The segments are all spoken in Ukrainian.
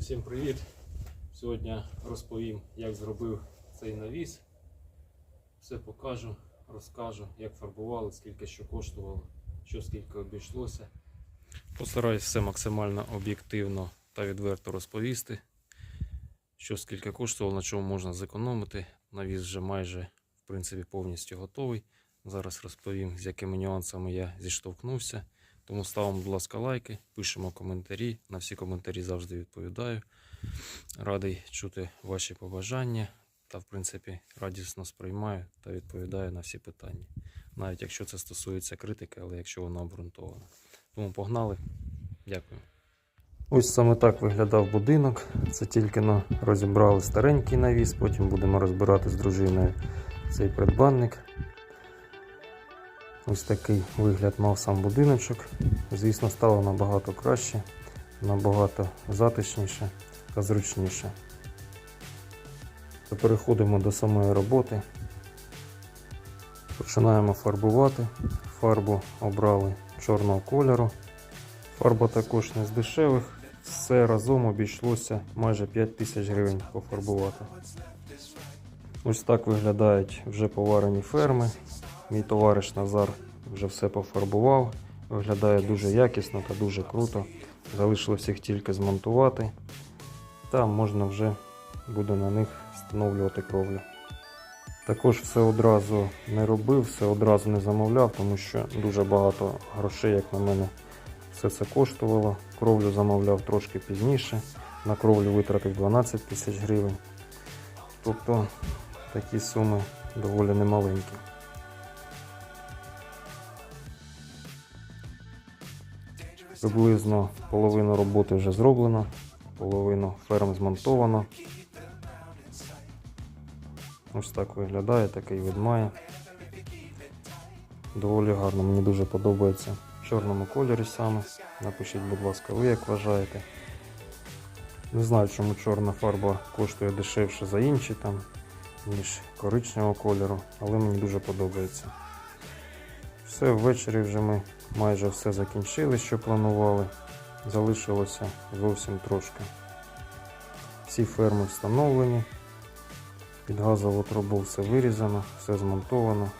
всім привіт! Сьогодні розповім, як зробив цей навіс. Все покажу, розкажу, як фарбували, скільки що коштувало, що скільки обійшлося. Постараюсь все максимально об'єктивно та відверто розповісти, що скільки коштувало, на чому можна зекономити. Навіс вже майже в принципі повністю готовий. Зараз розповім, з якими нюансами я зіштовхнувся. Тому ставимо, будь ласка, лайки, пишемо коментарі. На всі коментарі завжди відповідаю. Радий чути ваші побажання та, в принципі, радісно сприймаю та відповідаю на всі питання. Навіть якщо це стосується критики, але якщо вона обґрунтована. Тому погнали. Дякую. Ось саме так виглядав будинок. Це тільки но розібрали старенький навіс, потім будемо розбирати з дружиною цей придбанник. Ось такий вигляд мав сам будиночок. Звісно, стало набагато краще, набагато затишніше та зручніше. Переходимо до самої роботи. Починаємо фарбувати. Фарбу обрали чорного кольору. Фарба також не з дешевих. Все разом обійшлося майже 5 тисяч гривень пофарбувати. Ось так виглядають вже поварені ферми. Мій товариш Назар вже все пофарбував. Виглядає дуже якісно та дуже круто. Залишилось їх тільки змонтувати. Та можна вже буде на них встановлювати кровлю. Також все одразу не робив, все одразу не замовляв, тому що дуже багато грошей, як на мене, все це коштувало. Кровлю замовляв трошки пізніше. На кровлю витратив 12 тисяч гривень. Тобто такі суми доволі немаленькі. Приблизно половину роботи вже зроблено, половину ферм змонтовано. Ось так виглядає, такий вид має. Доволі гарно, мені дуже подобається в чорному кольорі саме. Напишіть, будь ласка, ви як вважаєте. Не знаю, чому чорна фарба коштує дешевше за інші там, ніж коричневого кольору, але мені дуже подобається. Все, ввечері вже ми майже все закінчили, що планували. Залишилося зовсім трошки. Всі ферми встановлені. Під газову трубу все вирізано, все змонтовано.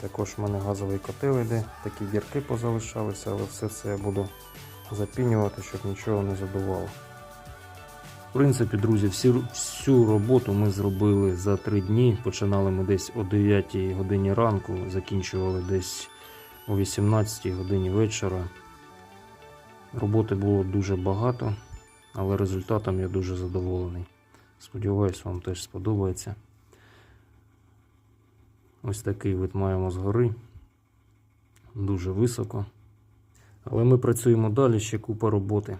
Також в мене газовий котел йде, такі дірки позалишалися, але все це я буду запінювати, щоб нічого не задувало. Принципі, друзі, всі, всю роботу ми зробили за три дні. Починали ми десь о 9 годині ранку, закінчували десь о 18 годині вечора. Роботи було дуже багато, але результатом я дуже задоволений. Сподіваюсь, вам теж сподобається. Ось такий вид маємо згори. Дуже високо. Але ми працюємо далі, ще купа роботи.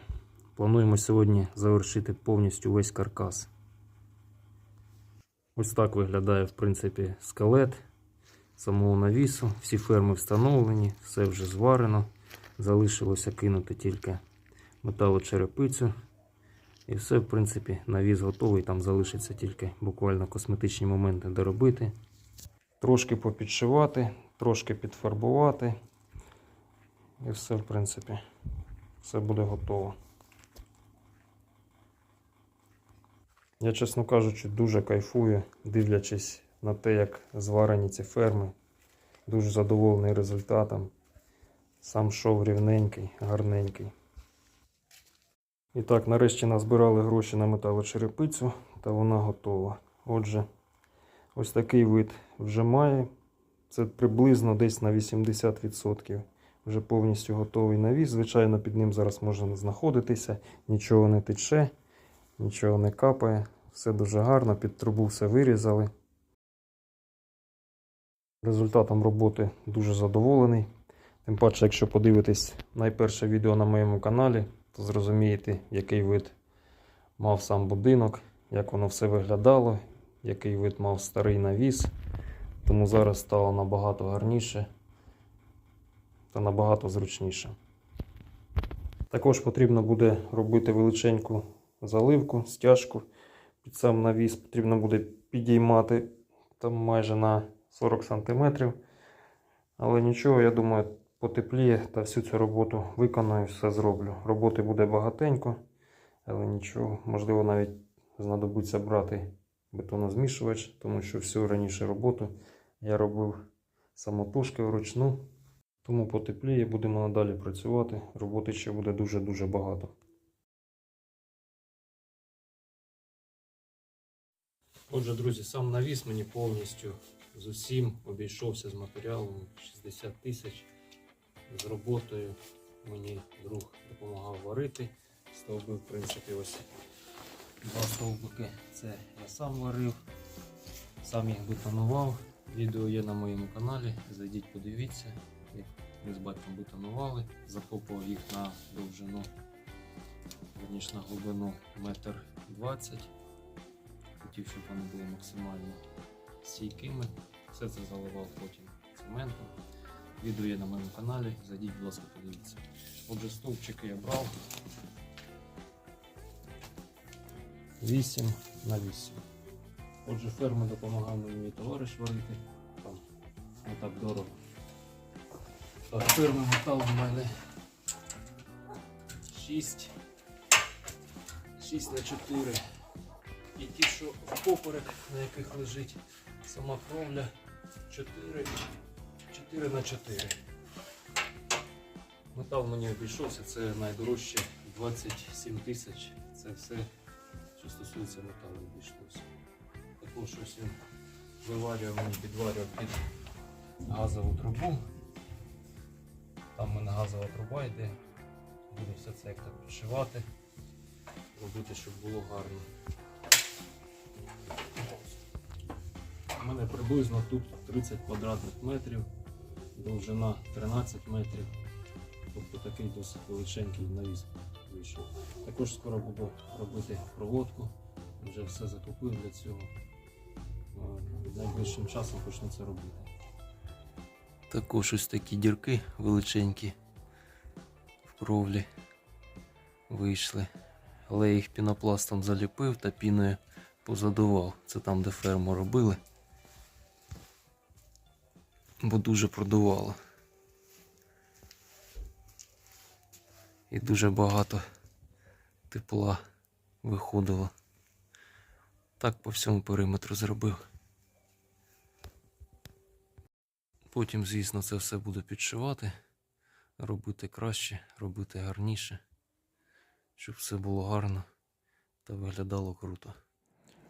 Плануємо сьогодні завершити повністю весь каркас. Ось так виглядає, в принципі, скелет самого навісу. Всі ферми встановлені, все вже зварено. Залишилося кинути тільки металочерепицю. І все, в принципі, навіс готовий. Там залишиться тільки буквально косметичні моменти доробити. Трошки попідшивати, трошки підфарбувати. І все, в принципі, все буде готово. Я, чесно кажучи, дуже кайфую, дивлячись на те, як зварені ці ферми. Дуже задоволений результатом. Сам шов рівненький, гарненький. І так, нарешті назбирали гроші на металочерепицю, та вона готова. Отже, ось такий вид вже має. Це приблизно десь на 80%. Вже повністю готовий навіс. Звичайно, під ним зараз можна знаходитися, нічого не тече, нічого не капає. Все дуже гарно, під трубу все вирізали. Результатом роботи дуже задоволений. Тим паче, якщо подивитись найперше відео на моєму каналі, то зрозумієте, який вид мав сам будинок, як воно все виглядало, який вид мав старий навіс. Тому зараз стало набагато гарніше та набагато зручніше. Також потрібно буде робити величеньку заливку, стяжку. Під сам навіс потрібно буде підіймати там майже на 40 см. Але нічого, я думаю, потепліє та всю цю роботу виконаю, все зроблю. Роботи буде багатенько, але нічого, можливо, навіть знадобиться брати бетонозмішувач, тому що всю раніше роботу я робив самотужки вручну. Тому потепліє, будемо надалі працювати. Роботи ще буде дуже-дуже багато. Отже, друзі, сам навіс мені повністю з усім обійшовся з матеріалом 60 тисяч. З роботою мені друг допомагав варити. Стовби, в принципі, ось два стовбики. Це я сам варив, сам їх бетонував. Відео є на моєму каналі. Зайдіть, подивіться, як ми з батьком бетонували, закопував їх на довжину, верніше на глибину метр двадцять. Хотів, щоб вони були максимально стійкими. Все це заливав потім цементом. Відео є на моєму каналі. Зайдіть, будь ласка, подивіться. Отже, стовпчики я брав 8 на 8. Отже, ферма допомагав мені товариш варити. Там не так дорого. Так, ферми метал в мене 6. 6 на 4. І ті, що впоперек, на яких лежить сама кровля 4, 4 на 4. Метал мені обійшовся, це найдорожче 27 тисяч. Це все, що стосується металу, обійшлося. Також ось він виварював мені, підварював під газову трубу. Там в мене газова труба йде. Буду все це як так підшивати, робити, щоб було гарно. У мене приблизно тут 30 квадратних метрів, довжина 13 метрів. Тобто такий досить величенький навіс вийшов. Також скоро буду робити проводку. Вже все закупив для цього. Е, Найближчим часом почну це робити. Також ось такі дірки величенькі в кровлі вийшли. Але я їх пінопластом заліпив та піною позадував. Це там, де ферму робили. Бо дуже продувало. І дуже багато тепла виходило. Так по всьому периметру зробив. Потім, звісно, це все буду підшивати, робити краще, робити гарніше, щоб все було гарно та виглядало круто.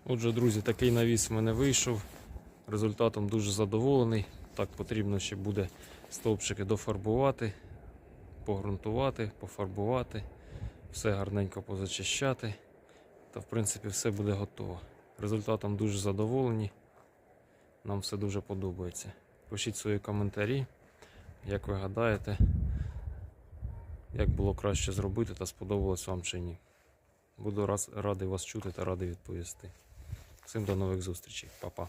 Отже, друзі, такий навіс в мене вийшов. Результатом дуже задоволений. Так потрібно ще буде стовпчики дофарбувати, погрунтувати, пофарбувати, все гарненько позачищати. Та, в принципі, все буде готово. Результатом дуже задоволені. Нам все дуже подобається. Пишіть свої коментарі, як ви гадаєте, як було краще зробити та сподобалось вам чи ні. Буду раз- радий вас чути та радий відповісти. Всім до нових зустрічей. Па-па.